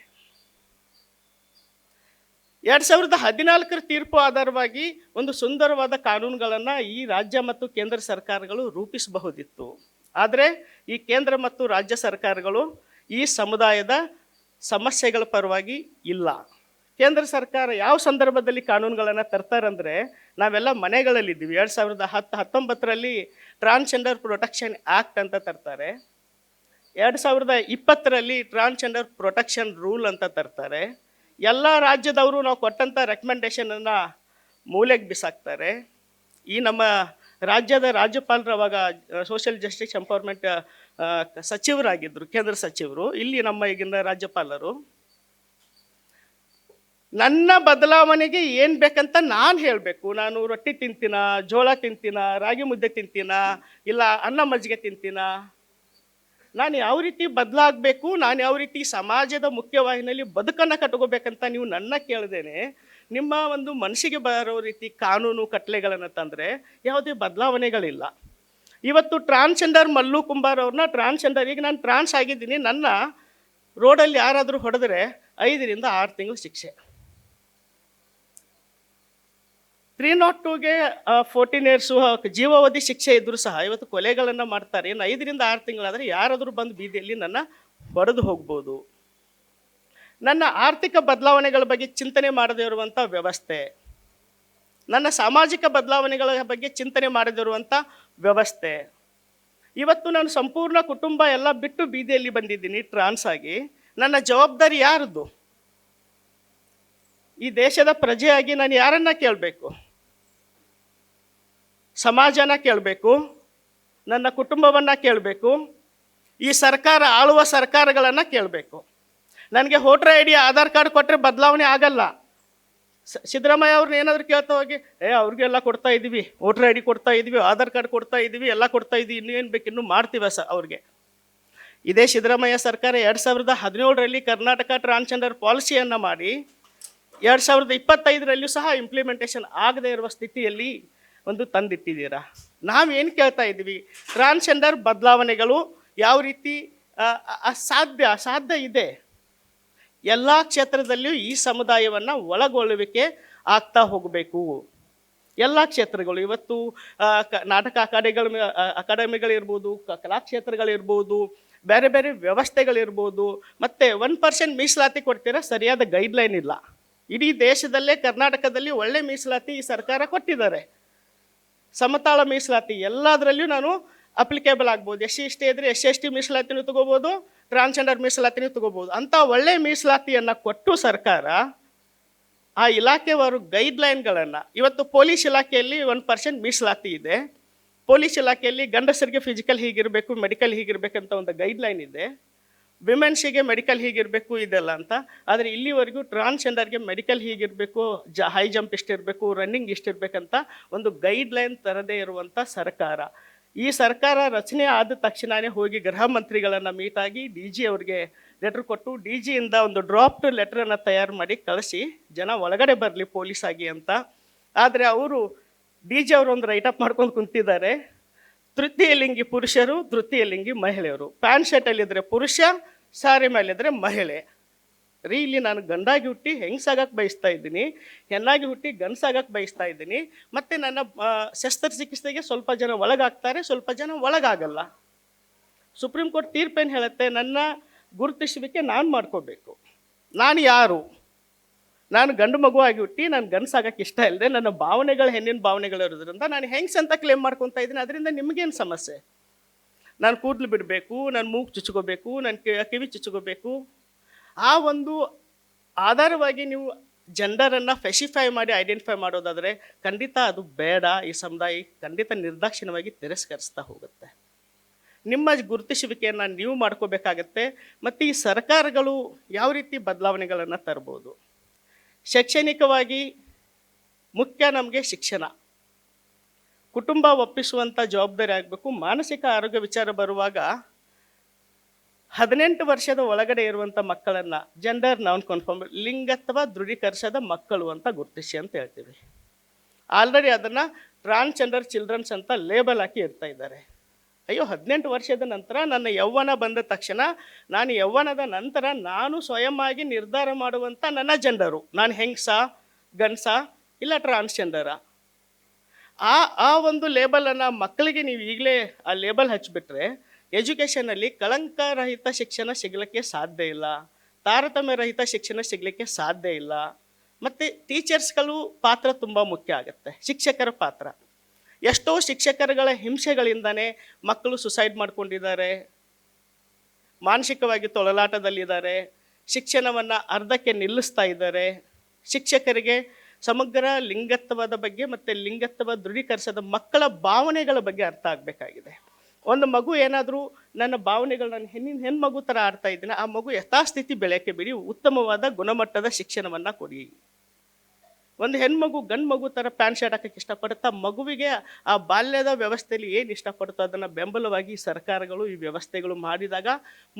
ಎರಡು ಸಾವಿರದ ಹದಿನಾಲ್ಕರ ತೀರ್ಪು ಆಧಾರವಾಗಿ ಒಂದು ಸುಂದರವಾದ ಕಾನೂನುಗಳನ್ನು ಈ ರಾಜ್ಯ ಮತ್ತು ಕೇಂದ್ರ ಸರ್ಕಾರಗಳು ರೂಪಿಸಬಹುದಿತ್ತು. ಆದರೆ ಈ ಕೇಂದ್ರ ಮತ್ತು ರಾಜ್ಯ ಸರ್ಕಾರಗಳು ಈ ಸಮುದಾಯದ ಸಮಸ್ಯೆಗಳ ಪರವಾಗಿ ಇಲ್ಲ. ಕೇಂದ್ರ ಸರ್ಕಾರ ಯಾವ ಸಂದರ್ಭದಲ್ಲಿ ಕಾನೂನುಗಳನ್ನು ತರ್ತಾರಂದರೆ ನಾವೆಲ್ಲ ಮನೆಗಳಲ್ಲಿದ್ದೀವಿ. ಎರಡು ಸಾವಿರದ ಹತ್ತು, ಹತ್ತೊಂಬತ್ತರಲ್ಲಿ ಟ್ರಾನ್ಸ್ಜೆಂಡರ್ ಪ್ರೊಟೆಕ್ಷನ್ ಆ್ಯಕ್ಟ್ ಅಂತ ತರ್ತಾರೆ. ಎರಡು ಸಾವಿರದ ಇಪ್ಪತ್ತರಲ್ಲಿ ಟ್ರಾನ್ಸ್ಜೆಂಡರ್ ಪ್ರೊಟೆಕ್ಷನ್ ರೂಲ್ ಅಂತ ತರ್ತಾರೆ. ಎಲ್ಲ ರಾಜ್ಯದವರು ನಾವು ಕೊಟ್ಟಂಥ ರೆಕಮೆಂಡೇಶನನ್ನು ಮೂಲೆಗೆ ಬಿಸಾಕ್ತಾರೆ. ಈ ನಮ್ಮ ರಾಜ್ಯದ ರಾಜ್ಯಪಾಲರು ಅವಾಗ ಸೋಷಿಯಲ್ ಜಸ್ಟಿಸ್ ಎಂಪವರ್ಮೆಂಟ್ ಸಚಿವರಾಗಿದ್ದರು, ಕೇಂದ್ರ ಸಚಿವರು. ಇಲ್ಲಿ ನಮ್ಮ ಈಗಿನ ರಾಜ್ಯಪಾಲರು. ನನ್ನ ಬದಲಾವಣೆಗೆ ಏನು ಬೇಕಂತ ನಾನು ಹೇಳಬೇಕು. ನಾನು ರೊಟ್ಟಿ ತಿಂತೀನ, ಜೋಳ ತಿಂತೀನ, ರಾಗಿ ಮುದ್ದೆ ತಿಂತೀನ, ಇಲ್ಲ ಅನ್ನ ಮಜ್ಜಿಗೆ ತಿಂತೀನ. ನಾನು ಯಾವ ರೀತಿ ಬದಲಾಗಬೇಕು, ನಾನು ಯಾವ ರೀತಿ ಸಮಾಜದ ಮುಖ್ಯವಾಹಿನಿಯಲ್ಲಿ ಬದುಕನ್ನು ಕಟ್ಕೋಬೇಕಂತ ನೀವು ನನ್ನ ಕೇಳ್ದೇನೆ, ನಿಮ್ಮ ಒಂದು ಮನಸ್ಸಿಗೆ ಬರೋ ರೀತಿ ಕಾನೂನು, ಕಟ್ಲೆಗಳನ್ನು ತಂದರೆ ಯಾವುದೇ ಬದಲಾವಣೆಗಳಿಲ್ಲ. ಇವತ್ತು ಟ್ರಾನ್ಸ್ಜೆಂಡರ್ ಮಲ್ಲು ಕುಂಬಾರ್ ಅವ್ರನ್ನ ಟ್ರಾನ್ಸ್ಜೆಂಡರ್ ಈಗ ನಾನು ಟ್ರಾನ್ಸ್ ಆಗಿದ್ದೀನಿ, ನನ್ನ ರೋಡಲ್ಲಿ ಯಾರಾದರೂ ಹೊಡೆದ್ರೆ ಐದರಿಂದ ಆರು ತಿಂಗಳು ಶಿಕ್ಷೆ. ತ್ರೀ ನಾಟ್ ಟೂಗೆ ಫೋರ್ಟೀನ್ ಇಯರ್ಸು ಜೀವಾವಧಿ ಶಿಕ್ಷೆ ಇದ್ದರೂ ಸಹ ಇವತ್ತು ಕೊಲೆಗಳನ್ನು ಮಾಡ್ತಾರೆ. ಇನ್ನು ಐದರಿಂದ ಆರು ತಿಂಗಳಾದರೆ ಯಾರಾದರೂ ಬಂದು ಬೀದಿಯಲ್ಲಿ ನನ್ನ ಹೊಡೆದು ಹೋಗ್ಬೋದು. ನನ್ನ ಆರ್ಥಿಕ ಬದಲಾವಣೆಗಳ ಬಗ್ಗೆ ಚಿಂತನೆ ಮಾಡದೇ ಇರುವಂಥ ವ್ಯವಸ್ಥೆ. ನನ್ನ ಸಾಮಾಜಿಕ ಬದಲಾವಣೆಗಳ ಬಗ್ಗೆ ಚಿಂತನೆ ಮಾಡದಿರುವಂಥ ವ್ಯವಸ್ಥೆ. ಇವತ್ತು ನಾನು ಸಂಪೂರ್ಣ ಕುಟುಂಬ ಎಲ್ಲ ಬಿಟ್ಟು ಬೀದಿಯಲ್ಲಿ ಬಂದಿದ್ದೀನಿ ಟ್ರಾನ್ಸ್ ಆಗಿ. ನನ್ನ ಜವಾಬ್ದಾರಿ ಯಾರದ್ದು ಈ ದೇಶದ ಪ್ರಜೆಯಾಗಿ ನಾನು ಯಾರನ್ನ ಕೇಳಬೇಕು? ಸಮಾಜನ ಕೇಳಬೇಕು? ನನ್ನ ಕುಟುಂಬವನ್ನು ಕೇಳಬೇಕು? ಈ ಸರ್ಕಾರ, ಆಳುವ ಸರ್ಕಾರಗಳನ್ನು ಕೇಳಬೇಕು? ನನಗೆ voter I D, Aadhaar card ಕೊಟ್ಟರೆ ಬದಲಾವಣೆ ಆಗಲ್ಲ. ಸಿದ್ದರಾಮಯ್ಯ ಅವ್ರನ್ನ ಏನಾದರೂ ಕೇಳ್ತಾ ಹೋಗಿ, ಏ, ಅವ್ರಿಗೆಲ್ಲ ಕೊಡ್ತಾ ಇದ್ದೀವಿ ವೋಟರ್ ಐ ಡಿ ಕೊಡ್ತಾ ಇದ್ದೀವಿ ಆಧಾರ್ ಕಾರ್ಡ್ ಕೊಡ್ತಾ ಇದ್ದೀವಿ ಎಲ್ಲ ಕೊಡ್ತಾ ಇದ್ದೀವಿ ಇನ್ನೇನು ಬೇಕು ಇನ್ನೂ ಮಾಡ್ತೀವ ಸ ಅವ್ರಿಗೆ? ಇದೇ ಸಿದ್ದರಾಮಯ್ಯ ಸರ್ಕಾರ ಎರಡು ಸಾವಿರದ ಹದಿನೇಳರಲ್ಲಿ ಕರ್ನಾಟಕ ಟ್ರಾನ್ಸ್ಜೆಂಡರ್ ಪಾಲಿಸಿಯನ್ನು ಮಾಡಿ, ಎರಡು ಸಾವಿರದ ಇಪ್ಪತ್ತೈದರಲ್ಲೂ ಸಹ ಇಂಪ್ಲಿಮೆಂಟೇಷನ್ ಆಗದೇ ಇರುವ ಸ್ಥಿತಿಯಲ್ಲಿ ಒಂದು ತಂದಿಟ್ಟಿದ್ದೀರಾ? ನಾವೇನು ಕೇಳ್ತಾ ಇದ್ದೀವಿ ಟ್ರಾನ್ಸ್ಜೆಂಡರ್ ಬದಲಾವಣೆಗಳು ಯಾವ ರೀತಿ ಅಸಾಧ್ಯ ಸಾಧ್ಯ ಇದೆ? ಎಲ್ಲ ಕ್ಷೇತ್ರದಲ್ಲಿಯೂ ಈ ಸಮುದಾಯವನ್ನು ಒಳಗೊಳ್ಳುವಿಕೆ ಆಗ್ತಾ ಹೋಗಬೇಕು. ಎಲ್ಲ ಕ್ಷೇತ್ರಗಳು ಇವತ್ತು ನಾಟಕ ಅಕಾಡೆಮಿಗಳ ಅಕಾಡೆಮಿಗಳಿರ್ಬೋದು ಕಲಾಕ್ಷೇತ್ರಗಳಿರ್ಬೋದು, ಬೇರೆ ಬೇರೆ ವ್ಯವಸ್ಥೆಗಳಿರ್ಬೋದು, ಮತ್ತು ಒನ್ ಪರ್ಸೆಂಟ್ ಮೀಸಲಾತಿ ಕೊಡ್ತೀರಾ? ಸರಿಯಾದ ಗೈಡ್ಲೈನ್ ಇಲ್ಲ. ಇಡೀ ದೇಶದಲ್ಲೇ ಕರ್ನಾಟಕದಲ್ಲಿ ಒಳ್ಳೆ ಮೀಸಲಾತಿ ಈ ಸರ್ಕಾರ ಕೊಟ್ಟಿದ್ದಾರೆ. ಸಮತಾಳ ಮೀಸಲಾತಿ ಎಲ್ಲದರಲ್ಲಿಯೂ ನಾನು ಅಪ್ಲಿಕೇಬಲ್ ಆಗ್ಬೋದು. ಎಸ್ ಸಿ, ಎಸ್ ಟಿ ಇದ್ರೆ ಎಸ್ ಸಿ, ಎಸ್ ಟಿ ಮೀಸಲಾತಿನೂ ತಗೋಬೋದು. ಟ್ರಾನ್ಸ್ಜೆಂಡರ್ ಮೀಸಲಾತಿನೂ ತಗೋಬೋದು ಅಂಥ ಒಳ್ಳೆ ಮೀಸಲಾತಿಯನ್ನು ಕೊಟ್ಟು ಸರ್ಕಾರ ಆ ಇಲಾಖೆಯವರು ಗೈಡ್ಲೈನ್ಗಳನ್ನು ಇವತ್ತು ಪೊಲೀಸ್ ಇಲಾಖೆಯಲ್ಲಿ ಒಂದು ಪರ್ಸೆಂಟ್ ಮೀಸಲಾತಿ ಇದೆ. ಪೊಲೀಸ್ ಇಲಾಖೆಯಲ್ಲಿ ಗಂಡಸರಿಗೆ ಫಿಸಿಕಲ್ ಹೀಗಿರಬೇಕು ಮೆಡಿಕಲ್ ಹೀಗಿರಬೇಕಂತ ಒಂದು ಗೈಡ್ಲೈನ್ ಇದೆ. ವಿಮೆನ್ಸಿಗೆ ಮೆಡಿಕಲ್ ಹೀಗಿರಬೇಕು, ಇದೆಲ್ಲ ಅಂತ. ಆದರೆ ಇಲ್ಲಿವರೆಗೂ ಟ್ರಾನ್ಸ್ಜೆಂಡರ್ಗೆ ಮೆಡಿಕಲ್ ಹೀಗಿರಬೇಕು, ಜ ಹೈ ಜಂಪ್ ಇಷ್ಟಿರಬೇಕು ರನ್ನಿಂಗ್ ಇಷ್ಟಿರಬೇಕಂತ ಒಂದು ಗೈಡ್ಲೈನ್ ತರದೇ ಇರುವಂಥ ಸರ್ಕಾರ. ಈ ಸರ್ಕಾರ ರಚನೆ ಆದ ತಕ್ಷಣವೇ ಹೋಗಿ ಗೃಹ ಮಂತ್ರಿಗಳನ್ನು ಮೀಟಾಗಿ ಡಿ ಜಿ ಅವ್ರಿಗೆ ಲೆಟ್ರ್ ಕೊಟ್ಟು ಡಿ ಜಿಯಿಂದ ಒಂದು ಡ್ರಾಫ್ಟ್ ಲೆಟ್ರನ್ನು ತಯಾರು ಮಾಡಿ ಕಳಿಸಿ, ಜನ ಒಳಗಡೆ ಬರಲಿ ಪೊಲೀಸ್ ಆಗಿ ಅಂತ. ಆದರೆ ಅವರು ಡಿ ಜಿ ಅವರು ಒಂದು ರೈಟಪ್ ಮಾಡ್ಕೊಂಡು ಕುಂತಿದ್ದಾರೆ. ತೃತೀಯ ಲಿಂಗಿ ಪುರುಷರು ತೃತೀಯ ಲಿಂಗಿ ಮಹಿಳೆಯರು ಪ್ಯಾಂಟ್ ಶರ್ಟಲ್ಲಿದ್ದರೆ ಪುರುಷ ಸಾರಿ ಮೇಲಿದ್ದರೆ ಮಹಿಳೆ. ರೀ, ಇಲ್ಲಿ ನಾನು ಗಂಡಾಗಿ ಹುಟ್ಟಿ ಹೆಂಗಸಾಗಕ್ಕೆ ಬಯಸ್ತಾ ಇದ್ದೀನಿ, ಹೆಣ್ಣಾಗಿ ಹುಟ್ಟಿ ಗಂಡಸಾಗಕ್ಕೆ ಬಯಸ್ತಾ ಇದ್ದೀನಿ, ಮತ್ತು ನನ್ನ ಶಸ್ತ್ರ ಶಸ್ತ್ರಚಿಕಿತ್ಸೆಗೆ ಸ್ವಲ್ಪ ಜನ ಒಳಗಾಗ್ತಾರೆ, ಸ್ವಲ್ಪ ಜನ ಒಳಗಾಗಲ್ಲ. ಸುಪ್ರೀಂ ಕೋರ್ಟ್ ತೀರ್ಪೇನು ಹೇಳುತ್ತೆ, ನನ್ನ ಗುರುತಿಸುವಿಕೆ ನಾನು ಮಾಡ್ಕೋಬೇಕು. ನಾನು ಯಾರು? ನಾನು ಗಂಡು ಮಗುವಾಗಿ ಹುಟ್ಟಿ ನಾನು ಗಂಡಸಾಗಕ್ಕೆ ಇಷ್ಟ ಇಲ್ಲದೆ ನನ್ನ ಭಾವನೆಗಳು ಹೆಣ್ಣಿನ ಭಾವನೆಗಳು ಇರೋದ್ರಿಂದ ನಾನು ಹೆಂಗ್ಸ್ ಅಂತ ಕ್ಲೇಮ್ ಮಾಡ್ಕೊತ ಇದ್ದೀನಿ, ಅದರಿಂದ ನಿಮಗೇನು ಸಮಸ್ಯೆ? ನಾನು ಕೂದಲು ಬಿಡಬೇಕು, ನಾನು ಮೂಗು ಚುಚ್ಕೋಬೇಕು, ನಾನು ಕಿವಿ ಚುಚ್ಕೋಬೇಕು. ಆ ಒಂದು ಆಧಾರವಾಗಿ ನೀವು ಜೆಂಡರನ್ನು ಫೆಸಿಫೈ ಮಾಡಿ ಐಡೆಂಟಿಫೈ ಮಾಡೋದಾದರೆ ಖಂಡಿತ ಅದು ಬೇಡ. ಈ ಸಮುದಾಯ ಖಂಡಿತ ನಿರ್ದಾಕ್ಷಿಣ್ಯವಾಗಿ ತಿರಸ್ಕರಿಸ್ತಾ ಹೋಗುತ್ತೆ. ನಿಮ್ಮ ಗುರುತಿಸುವಿಕೆಯನ್ನು ನೀವು ಮಾಡ್ಕೋಬೇಕಾಗತ್ತೆ. ಮತ್ತು ಈ ಸರ್ಕಾರಗಳು ಯಾವ ರೀತಿ ಬದಲಾವಣೆಗಳನ್ನು ತರ್ಬೋದು? ಶೈಕ್ಷಣಿಕವಾಗಿ ಮುಖ್ಯ ನಮಗೆ ಶಿಕ್ಷಣ. ಕುಟುಂಬ ಒಪ್ಪಿಸುವಂಥ ಜವಾಬ್ದಾರಿ ಆಗಬೇಕು. ಮಾನಸಿಕ ಆರೋಗ್ಯ ವಿಚಾರ ಬರುವಾಗ ಹದಿನೆಂಟು ವರ್ಷದ ಒಳಗಡೆ ಇರುವಂಥ ಮಕ್ಕಳನ್ನು ಜೆಂಡರ್ ನಾನ್ ಕನ್ಫರ್ಮ್ ಲಿಂಗತ್ವ ದೃಢೀಕರಿಸದ ಮಕ್ಕಳು ಅಂತ ಗುರುತಿಸಿ ಅಂತ ಹೇಳ್ತೀವಿ. ಆಲ್ರೆಡಿ ಅದನ್ನು ಟ್ರಾನ್ಸ್ಜೆಂಡರ್ ಚಿಲ್ಡ್ರನ್ಸ್ ಅಂತ ಲೇಬಲ್ ಹಾಕಿ ಇರ್ತಾ ಇದ್ದಾರೆ. ಅಯ್ಯೋ, ಹದಿನೆಂಟು ವರ್ಷದ ನಂತರ ನನ್ನ ಯೌವನ ಬಂದ ತಕ್ಷಣ ನಾನು ಯೌವನದ ನಂತರ ನಾನು ಸ್ವಯಂ ಆಗಿ ನಿರ್ಧಾರ ಮಾಡುವಂಥ ನನ್ನ ಜೆಂಡರು ನಾನು ಹೆಂಗ್ಸಾ ಗನ್ಸಾ ಇಲ್ಲ ಟ್ರಾನ್ಸ್ಜೆಂಡರ ಆ ಆ ಒಂದು ಲೇಬಲನ್ನು ಮಕ್ಕಳಿಗೆ ನೀವು ಈಗಲೇ ಆ ಲೇಬಲ್ ಹಚ್ಚಿಬಿಟ್ರೆ ಎಜುಕೇಷನಲ್ಲಿ ಕಳಂಕರಹಿತ ಶಿಕ್ಷಣ ಸಿಗಲಿಕ್ಕೆ ಸಾಧ್ಯ ಇಲ್ಲ. ತಾರತಮ್ಯ ರಹಿತ ಶಿಕ್ಷಣ ಸಿಗಲಿಕ್ಕೆ ಸಾಧ್ಯ ಇಲ್ಲ. ಮತ್ತು ಟೀಚರ್ಸ್ಗಳು ಪಾತ್ರ ತುಂಬ ಮುಖ್ಯ ಆಗುತ್ತೆ. ಶಿಕ್ಷಕರ ಪಾತ್ರ. ಎಷ್ಟೋ ಶಿಕ್ಷಕರುಗಳ ಹಿಂಸೆಗಳಿಂದನೇ ಮಕ್ಕಳು ಸುಸೈಡ್ ಮಾಡ್ಕೊಂಡಿದ್ದಾರೆ. ಮಾನಸಿಕವಾಗಿ ತೊಳಲಾಟದಲ್ಲಿದ್ದಾರೆ. ಶಿಕ್ಷಣವನ್ನು ಅರ್ಧಕ್ಕೆ ನಿಲ್ಲಿಸ್ತಾ ಇದ್ದಾರೆ. ಶಿಕ್ಷಕರಿಗೆ ಸಮಗ್ರ ಲಿಂಗತ್ವದ ಬಗ್ಗೆ ಮತ್ತು ಲಿಂಗತ್ವ ದೃಢೀಕರಿಸದ ಮಕ್ಕಳ ಭಾವನೆಗಳ ಬಗ್ಗೆ ಅರ್ಥ ಆಗಬೇಕಾಗಿದೆ. ಒಂದು ಮಗು ಏನಾದರೂ ನನ್ನ ಭಾವನೆಗಳು ನಾನು ಹೆಣ್ಣಿನ ಹೆಣ್ಮಗು ಥರ ಆಡ್ತಾ ಇದ್ದೀನಿ, ಆ ಮಗು ಯಥಾಸ್ಥಿತಿ ಬೆಳೆಯಕ್ಕೆ ಬಿಡಿ, ಉತ್ತಮವಾದ ಗುಣಮಟ್ಟದ ಶಿಕ್ಷಣವನ್ನು ಕೊಡಿ. ಒಂದು ಹೆಣ್ಮಗು ಗಂಡು ಮಗು ಥರ ಪ್ಯಾಂಟ್ ಶರ್ಟ್ ಹಾಕಕ್ಕೆ ಇಷ್ಟಪಡುತ್ತಾ, ಮಗುವಿಗೆ ಆ ಬಾಲ್ಯದ ವ್ಯವಸ್ಥೆಯಲ್ಲಿ ಏನು ಇಷ್ಟಪಡುತ್ತೋ ಅದನ್ನು ಬೆಂಬಲವಾಗಿ ಸರ್ಕಾರಗಳು ಈ ವ್ಯವಸ್ಥೆಗಳು ಮಾಡಿದಾಗ,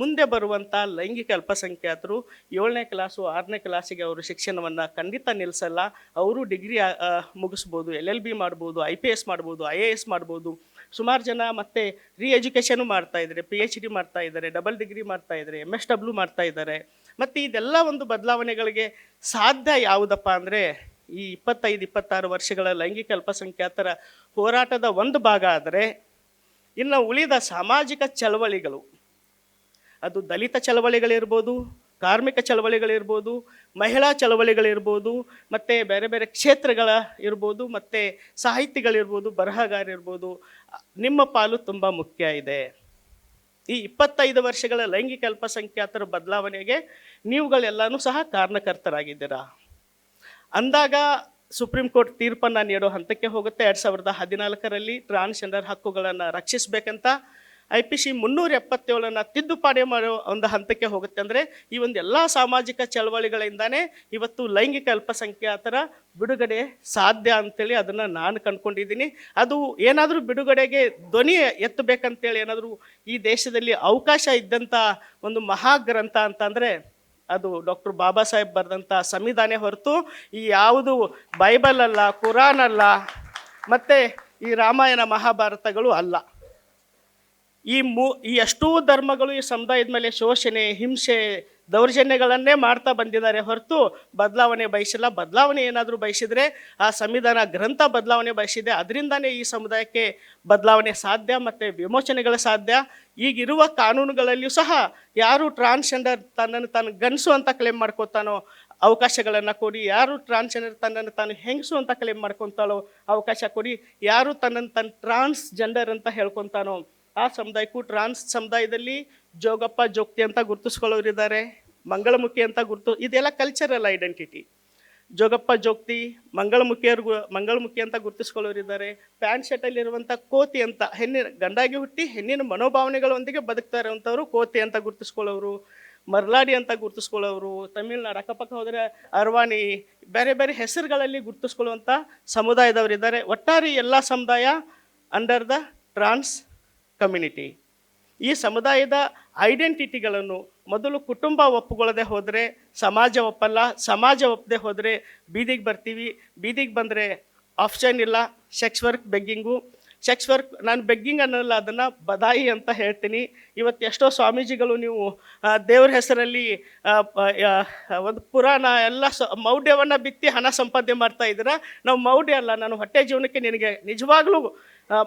ಮುಂದೆ ಬರುವಂಥ ಲೈಂಗಿಕ ಅಲ್ಪಸಂಖ್ಯಾತರು ಏಳನೇ ಕ್ಲಾಸು ಆರನೇ ಕ್ಲಾಸಿಗೆ ಅವರು ಶಿಕ್ಷಣವನ್ನು ಖಂಡಿತ ನಿಲ್ಲಿಸಲ್ಲ ಅವರು ಡಿಗ್ರಿ ಮುಗಿಸ್ಬೋದು, ಎಲ್ ಎಲ್ ಬಿ ಮಾಡ್ಬೋದು, ಐ ಪಿ ಎಸ್ ಮಾಡ್ಬೋದು, ಐ ಎ ಎಸ್ ಮಾಡ್ಬೋದು. ಸುಮಾರು ಜನ ಮತ್ತೆ ರೀ ಎಜುಕೇಷನು ಮಾಡ್ತಾ ಇದ್ದಾರೆ ಪಿ ಎಚ್ ಡಿ ಮಾಡ್ತಾ ಇದ್ದಾರೆ ಡಬಲ್ ಡಿಗ್ರಿ ಮಾಡ್ತಾ ಇದ್ದಾರೆ ಎಂ ಎಸ್ ಡಬ್ಲ್ಯೂ ಮಾಡ್ತಾ ಇದ್ದಾರೆ ಮತ್ತು ಇದೆಲ್ಲ ಒಂದು ಬದಲಾವಣೆಗಳಿಗೆ ಸಾಧ್ಯ ಯಾವುದಪ್ಪ ಅಂದರೆ ಈ ಇಪ್ಪತ್ತೈದು, ಇಪ್ಪತ್ತಾರು ವರ್ಷಗಳ ಲೈಂಗಿಕ ಅಲ್ಪಸಂಖ್ಯಾತರ ಹೋರಾಟದ ಒಂದು ಭಾಗ ಆದರೆ ಇನ್ನು ಉಳಿದ ಸಾಮಾಜಿಕ ಚಳವಳಿಗಳು. ಅದು ದಲಿತ ಚಳವಳಿಗಳಿರ್ಬೋದು ಕಾರ್ಮಿಕ ಚಳವಳಿಗಳಿರ್ಬೋದು, ಮಹಿಳಾ ಚಳವಳಿಗಳಿರ್ಬೋದು, ಮತ್ತು ಬೇರೆ ಬೇರೆ ಕ್ಷೇತ್ರಗಳ ಇರ್ಬೋದು, ಮತ್ತು ಸಾಹಿತಿಗಳಿರ್ಬೋದು ಬರಹಗಾರಿರ್ಬೋದು ನಿಮ್ಮ ಪಾಲು ತುಂಬ ಮುಖ್ಯ ಇದೆ. ಈ ಇಪ್ಪತ್ತೈದು ವರ್ಷಗಳ ಲೈಂಗಿಕ ಅಲ್ಪಸಂಖ್ಯಾತರ ಬದಲಾವಣೆಗೆ ನೀವುಗಳೆಲ್ಲನೂ ಸಹ ಕಾರಣಕರ್ತರಾಗಿದ್ದೀರಾ? ಅಂದಾಗ ಸುಪ್ರೀಂ ಕೋರ್ಟ್ ತೀರ್ಪನ್ನು ನೀಡೋ ಹಂತಕ್ಕೆ ಹೋಗುತ್ತೆ. ಎರಡು ಸಾವಿರದ ಹದಿನಾಲ್ಕರಲ್ಲಿ ಟ್ರಾನ್ಸ್ಜೆಂಡರ್ ಹಕ್ಕುಗಳನ್ನು ರಕ್ಷಿಸಬೇಕಂತ ಐ ಪಿ ಸಿ ಮುನ್ನೂರ ಎಪ್ಪತ್ತೇಳನ್ನು ತಿದ್ದುಪಾಡಿ ಮಾಡೋ ಒಂದು ಹಂತಕ್ಕೆ ಹೋಗುತ್ತೆ ಅಂದರೆ ಈ ಒಂದು ಎಲ್ಲ ಸಾಮಾಜಿಕ ಚಳವಳಿಗಳಿಂದಾನೇ ಇವತ್ತು ಲೈಂಗಿಕ ಅಲ್ಪಸಂಖ್ಯಾತರ ಬಿಡುಗಡೆ ಸಾಧ್ಯ ಅಂತೇಳಿ ಅದನ್ನು ನಾನು ಕಂಡ್ಕೊಂಡಿದ್ದೀನಿ. ಅದು ಏನಾದರೂ ಬಿಡುಗಡೆಗೆ ಧ್ವನಿ ಎತ್ತಬೇಕಂತೇಳಿ ಏನಾದರೂ ಈ ದೇಶದಲ್ಲಿ ಅವಕಾಶ ಇದ್ದಂಥ ಒಂದು ಮಹಾಗ್ರಂಥ ಅಂತಂದರೆ ಅದು ಡಾಕ್ಟರ್ ಬಾಬಾ ಸಾಹೇಬ್ ಬರೆದಂಥ ಸಂವಿಧಾನ ಹೊರತು ಈ ಯಾವುದು ಬೈಬಲ್ ಅಲ್ಲ ಕುರಾನ್ ಅಲ್ಲ ಮತ್ತು ಈ ರಾಮಾಯಣ ಮಹಾಭಾರತಗಳು ಅಲ್ಲ. ಈ ಮೂ, ಈ ಎಷ್ಟೋ ಧರ್ಮಗಳು ಈ ಸಮುದಾಯದ ಮೇಲೆ ಶೋಷಣೆ, ಹಿಂಸೆ, ದೌರ್ಜನ್ಯಗಳನ್ನೇ ಮಾಡ್ತಾ ಬಂದಿದ್ದಾರೆ ಹೊರತು ಬದಲಾವಣೆ ಬಯಸಿಲ್ಲ. ಬದಲಾವಣೆ ಏನಾದರೂ ಬಯಸಿದರೆ ಆ ಸಂವಿಧಾನ ಗ್ರಂಥ ಬದಲಾವಣೆ ಬಯಸಿದೆ. ಅದರಿಂದನೇ ಈ ಸಮುದಾಯಕ್ಕೆ ಬದಲಾವಣೆ ಸಾಧ್ಯ ಮತ್ತು ವಿಮೋಚನೆಗಳು ಸಾಧ್ಯ. ಈಗಿರುವ ಕಾನೂನುಗಳಲ್ಲಿಯೂ ಸಹ ಯಾರು ಟ್ರಾನ್ಸ್ಜೆಂಡರ್ ತನ್ನನ್ನು ತಾನು ಗನ್ಸು ಅಂತ ಕ್ಲೇಮ್ ಮಾಡ್ಕೋತಾನೋ ಅವಕಾಶಗಳನ್ನು ಕೊಡಿ. ಯಾರು ಟ್ರಾನ್ಸ್ಜೆಂಡರ್ ತನ್ನನ್ನು ತಾನು ಹೆಂಗಸು ಅಂತ ಕ್ಲೇಮ್ ಮಾಡ್ಕೊತಾಳೋ ಅವಕಾಶ ಕೊಡಿ. ಯಾರು ತನ್ನನ್ನು ತನ್ನ ಟ್ರಾನ್ಸ್ಜೆಂಡರ್ ಅಂತ ಹೇಳ್ಕೊತಾನೋ ಆ ಸಮುದಾಯಕ್ಕೂ ಟ್ರಾನ್ಸ್ ಸಮುದಾಯದಲ್ಲಿ ಜೋಗಪ್ಪ ಜೋಕ್ತಿ ಅಂತ ಗುರುತಿಸ್ಕೊಳ್ಳೋರಿದ್ದಾರೆ, ಮಂಗಳಮುಖಿ ಅಂತ ಗುರುತು, ಇದೆಲ್ಲ ಕಲ್ಚರಲ್ ಐಡೆಂಟಿಟಿ ಜೋಗಪ್ಪ ಜೋಕ್ತಿ ಮಂಗಳಮುಖಿಯರು ಮಂಗಳಮುಖಿ ಅಂತ ಗುರುತಿಸ್ಕೊಳ್ಳೋರಿದ್ದಾರೆ, ಪ್ಯಾಂಟ್ ಶರ್ಟಲ್ಲಿರುವಂಥ ಕೋತಿ ಅಂತ, ಹೆಣ್ಣಿನ, ಗಂಡಾಗಿ ಹುಟ್ಟಿ ಹೆಣ್ಣಿನ ಮನೋಭಾವನೆಗಳೊಂದಿಗೆ ಬದುಕ್ತಾ ಇರುವಂಥವ್ರು ಕೋತಿ ಅಂತ ಗುರುತಿಸ್ಕೊಳ್ಳೋರು, ಮರ್ಲಾಡಿ ಅಂತ ಗುರುತಿಸ್ಕೊಳ್ಳೋರು, ತಮಿಳ್ನಾಡು ಅಕ್ಕಪಕ್ಕ ಹೋದರೆ ಅರ್ವಾಣಿ, ಬೇರೆ ಬೇರೆ ಹೆಸರುಗಳಲ್ಲಿ ಗುರುತಿಸ್ಕೊಳ್ಳುವಂಥ ಸಮುದಾಯದವರಿದ್ದಾರೆ. ಒಟ್ಟಾರೆ ಎಲ್ಲ ಸಮುದಾಯ ಅಂಡರ್ ದ ಟ್ರಾನ್ಸ್ ಕಮ್ಯುನಿಟಿ ಈ ಸಮುದಾಯದ ಐಡೆಂಟಿಟಿಗಳನ್ನು ಮೊದಲು ಕುಟುಂಬ ಒಪ್ಪುಕೊಳ್ಳದೆ ಹೋದರೆ, ಸಮಾಜ ಒಪ್ಪಲ್ಲ, ಸಮಾಜ ಒಪ್ಪದೆ ಹೋದರೆ ಬೀದಿಗೆ ಬರ್ತೀವಿ. ಬೀದಿಗೆ ಬಂದರೆ ಆಪ್ಷನ್ ಇಲ್ಲ ಸೆಕ್ಸ್ ವರ್ಕ್ ಬೆಗ್ಗಿಂಗು ವರ್ಕ್ ನಾನು ಬೆಗ್ಗಿಂಗ್ ಅನ್ನಲ್ಲ, ಅದನ್ನು ಬದಾಯಿ ಅಂತ ಹೇಳ್ತೀನಿ. ಇವತ್ತು ಎಷ್ಟೋ ಸ್ವಾಮೀಜಿಗಳು ನೀವು ದೇವ್ರ ಹೆಸರಲ್ಲಿ ಒಂದು ಪುರಾಣ ಎಲ್ಲ ಸ, ಮೌಢ್ಯವನ್ನು ಬಿತ್ತಿ ಹಣ ಸಂಪಾದನೆ ಮಾಡ್ತಾ ಇದ್ದೀರಾ? ನಾವು ಮೌಢ್ಯ ಅಲ್ಲ, ನಾನು ಹೊಟ್ಟೆ ಜೀವನಕ್ಕೆ ನಿನಗೆ ನಿಜವಾಗ್ಲೂ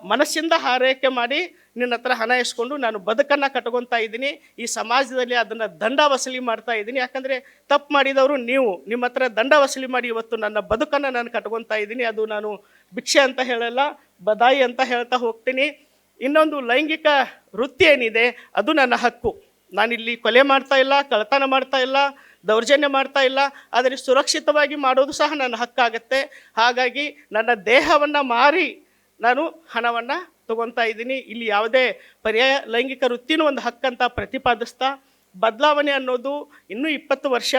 ಮನಸ್ಸಿಂದ ಹಾರೈಕೆ ಮಾಡಿ ನಿನ್ನ ಹತ್ರ ಹಣ ಇಸ್ಕೊಂಡು ನಾನು ಬದುಕನ್ನು ಕಟ್ಕೊತಾ ಇದ್ದೀನಿ. ಈ ಸಮಾಜದಲ್ಲಿ ಅದನ್ನು ದಂಡ ವಸೂಲಿ ಮಾಡ್ತಾ ಇದ್ದೀನಿ. ಯಾಕಂದರೆ ತಪ್ಪು ಮಾಡಿದವರು ನೀವು. ನಿಮ್ಮ ಹತ್ರ ದಂಡ ವಸೂಲಿ ಮಾಡಿ ಇವತ್ತು ನನ್ನ ಬದುಕನ್ನು ನಾನು ಕಟ್ಕೊತಾ ಇದ್ದೀನಿ. ಅದು ನಾನು ಭಿಕ್ಷೆ ಅಂತ ಹೇಳಲ್ಲ, ಬದಾಯಿ ಅಂತ ಹೇಳ್ತಾ ಹೋಗ್ತೀನಿ. ಇನ್ನೊಂದು ಲೈಂಗಿಕ ವೃತ್ತಿ ಏನಿದೆ, ಅದು ನನ್ನ ಹಕ್ಕು. ನಾನಿಲ್ಲಿ ಕೊಲೆ ಮಾಡ್ತಾ ಇಲ್ಲ ಕಳ್ತನ ಮಾಡ್ತಾ ಇಲ್ಲ, ದೌರ್ಜನ್ಯ ಮಾಡ್ತಾ ಇಲ್ಲ, ಆದರೆ ಸುರಕ್ಷಿತವಾಗಿ ಮಾಡೋದು ಸಹ ನನ್ನ ಹಕ್ಕಾಗತ್ತೆ. ಹಾಗಾಗಿ ನನ್ನ ದೇಹವನ್ನು ಮಾರಿ ನಾನು ಹಣವನ್ನು ತಗೊತಾ ಇದ್ದೀನಿ. ಇಲ್ಲಿ ಯಾವುದೇ ಪರ್ಯಾಯ ಲೈಂಗಿಕ ವೃತ್ತಿನೂ ಒಂದು ಹಕ್ಕಂತ ಪ್ರತಿಪಾದಿಸ್ತಾ, ಬದಲಾವಣೆ ಅನ್ನೋದು ಇನ್ನೂ ಇಪ್ಪತ್ತು ವರ್ಷ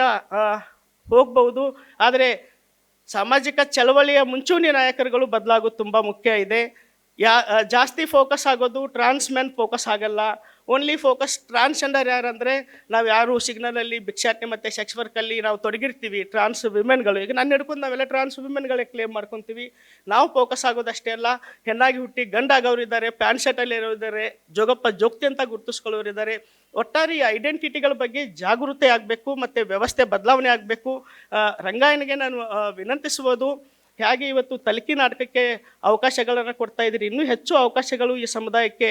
ಹೋಗ್ಬೋದು ಆದರೆ ಸಾಮಾಜಿಕ ಚಳವಳಿಯ ಮುಂಚೂಣಿ ನಾಯಕರುಗಳು ಬದಲಾಗೋದು ತುಂಬ ಮುಖ್ಯ ಇದೆ. ಯಾ ಜಾಸ್ತಿ ಫೋಕಸ್ ಆಗೋದು ಟ್ರಾನ್ಸ್ ಮೆನ್ ಫೋಕಸ್ ಆಗಲ್ಲ. ಓನ್ಲಿ ಫೋಕಸ್ ಟ್ರಾನ್ಸ್ಜೆಂಡರ್ ಯಾರಂದರೆ ನಾವು ಯಾರು ಸಿಗ್ನಲಲ್ಲಿ ಭಿಕ್ಷಾಟನೆ ಮತ್ತು ಸೆಕ್ಸ್ ವರ್ಕಲ್ಲಿ ನಾವು ತೊಡಗಿರ್ತೀವಿ ಟ್ರಾನ್ಸ್ ವಿಮೆನ್ಗಳು ಈಗ ನಾನು ಹಿಡ್ಕೊಂಡು ನಾವೆಲ್ಲ ಟ್ರಾನ್ಸ್ ವಿಮೆನ್ಗಳೇ ಕ್ಲೇಮ್ ಮಾಡ್ಕೊತೀವಿ. ನಾವು ಫೋಕಸ್ ಆಗೋದಷ್ಟೇ ಅಲ್ಲ, ಹೆಣ್ಣಾಗಿ ಹುಟ್ಟಿ ಗಂಡಾಗವ್ರು ಇದ್ದಾರೆ, ಪ್ಯಾಂಟ್ ಶರ್ಟಲ್ಲಿ ಇರೋರಿದ್ದಾರೆ ಜೋಗಪ್ಪ ಜೋಗ್ತಿ ಅಂತ ಗುರುತಿಸ್ಕೊಳ್ಳೋರು ಇದ್ದಾರೆ. ಒಟ್ಟಾರೆ ಈ ಐಡೆಂಟಿಟಿಗಳ ಬಗ್ಗೆ ಜಾಗೃತಿ ಆಗಬೇಕು, ಮತ್ತು ವ್ಯವಸ್ಥೆ ಬದಲಾವಣೆ ಆಗಬೇಕು. ರಂಗಾಯಣಿಗೆ ನಾನು ವಿನಂತಿಸ್ಬೋದು ಹೇಗೆ ಇವತ್ತು ತಲಕಿ ನಾಟಕಕ್ಕೆ ಅವಕಾಶಗಳನ್ನು ಕೊಡ್ತಾ ಇದ್ದೀರಿ. ಇನ್ನೂ ಹೆಚ್ಚು ಅವಕಾಶಗಳು ಈ ಸಮುದಾಯಕ್ಕೆ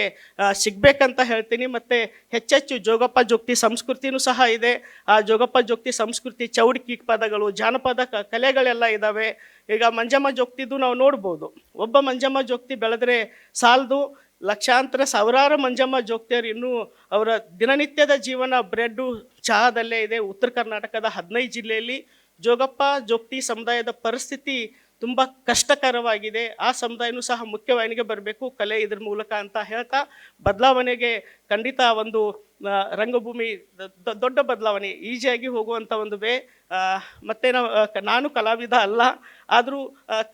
ಸಿಗಬೇಕಂತ ಹೇಳ್ತೀನಿ. ಮತ್ತು ಹೆಚ್ಚೆಚ್ಚು ಜೋಗಪ್ಪ ಜೋಗ್ತಿ ಸಂಸ್ಕೃತಿನೂ ಸಹ ಇದೆ. ಆ, ಜೋಗಪ್ಪ ಜೋಗ್ತಿ ಸಂಸ್ಕೃತಿ, ಚೌಡಿಕಿ ಪದಗಳು, ಜಾನಪದ ಕಲೆಗಳೆಲ್ಲ ಇದ್ದಾವೆ ಈಗ ಮಂಜಮ್ಮ ಜೋಗ್ತಿದ್ದು ನಾವು ನೋಡ್ಬೋದು. ಒಬ್ಬ ಮಂಜಮ್ಮ ಜೋಗ್ತಿ ಬೆಳೆದ್ರೆ ಸಾಲದು. ಲಕ್ಷಾಂತರ ಸಾವಿರಾರು ಮಂಜಮ್ಮ ಜೋಗ್ತಿಯರು ಇನ್ನೂ ಅವರ ದಿನನಿತ್ಯದ ಜೀವನ ಬ್ರೆಡ್ಡು, ಚಹಾದಲ್ಲೇ ಇದೆ. ಉತ್ತರ ಕರ್ನಾಟಕದ ಹದಿನೈದು ಜಿಲ್ಲೆಯಲ್ಲಿ ಜೋಗಪ್ಪ ಜೋಗ್ತಿ ಸಮುದಾಯದ ಪರಿಸ್ಥಿತಿ ತುಂಬ ಕಷ್ಟಕರವಾಗಿದೆ. ಆ ಸಮುದಾಯನೂ ಸಹ ಮುಖ್ಯವಾಹಿನಿಗೆ ಬರಬೇಕು, ಕಲೆ ಇದ್ರ ಮೂಲಕ ಅಂತ ಹೇಳ್ತಾ, ಬದಲಾವಣೆಗೆ ಖಂಡಿತ ಒಂದು ರಂಗಭೂಮಿ ದೊಡ್ಡ ಬದಲಾವಣೆ ಈಸಿಯಾಗಿ ಹೋಗುವಂಥ ಒಂದು ವೇ ಮತ್ತೆ ನಾನು ಕಲಾವಿದ ಅಲ್ಲ, ಆದರೂ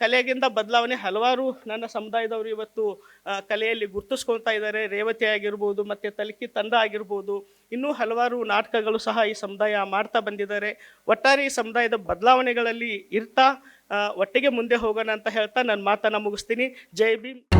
ಕಲೆಗಿಂತ ಬದಲಾವಣೆ ಹಲವಾರು ನನ್ನ ಸಮುದಾಯದವರು ಇವತ್ತು ಕಲೆಯಲ್ಲಿ ಗುರ್ತಿಸ್ಕೊಳ್ತಾ ಇದ್ದಾರೆ. ರೇವತಿ ಆಗಿರ್ಬೋದು, ಮತ್ತು ತಲಕಿ ತಂಡ ಆಗಿರ್ಬೋದು, ಇನ್ನೂ ಹಲವಾರು ನಾಟಕಗಳು ಸಹ ಈ ಸಮುದಾಯ ಮಾಡ್ತಾ ಬಂದಿದ್ದಾರೆ. ಒಟ್ಟಾರೆ ಈ ಸಮುದಾಯದ ಬದಲಾವಣೆಗಳಲ್ಲಿ ಇರ್ತಾ ಒಟ್ಟಿಗೆ ಮುಂದೆ ಹೋಗೋಣ ಅಂತ ಹೇಳ್ತಾ ನನ್ನ ಮಾತನ್ನು ಮುಗಿಸ್ತೀನಿ. ಜೈ ಭೀಮ್.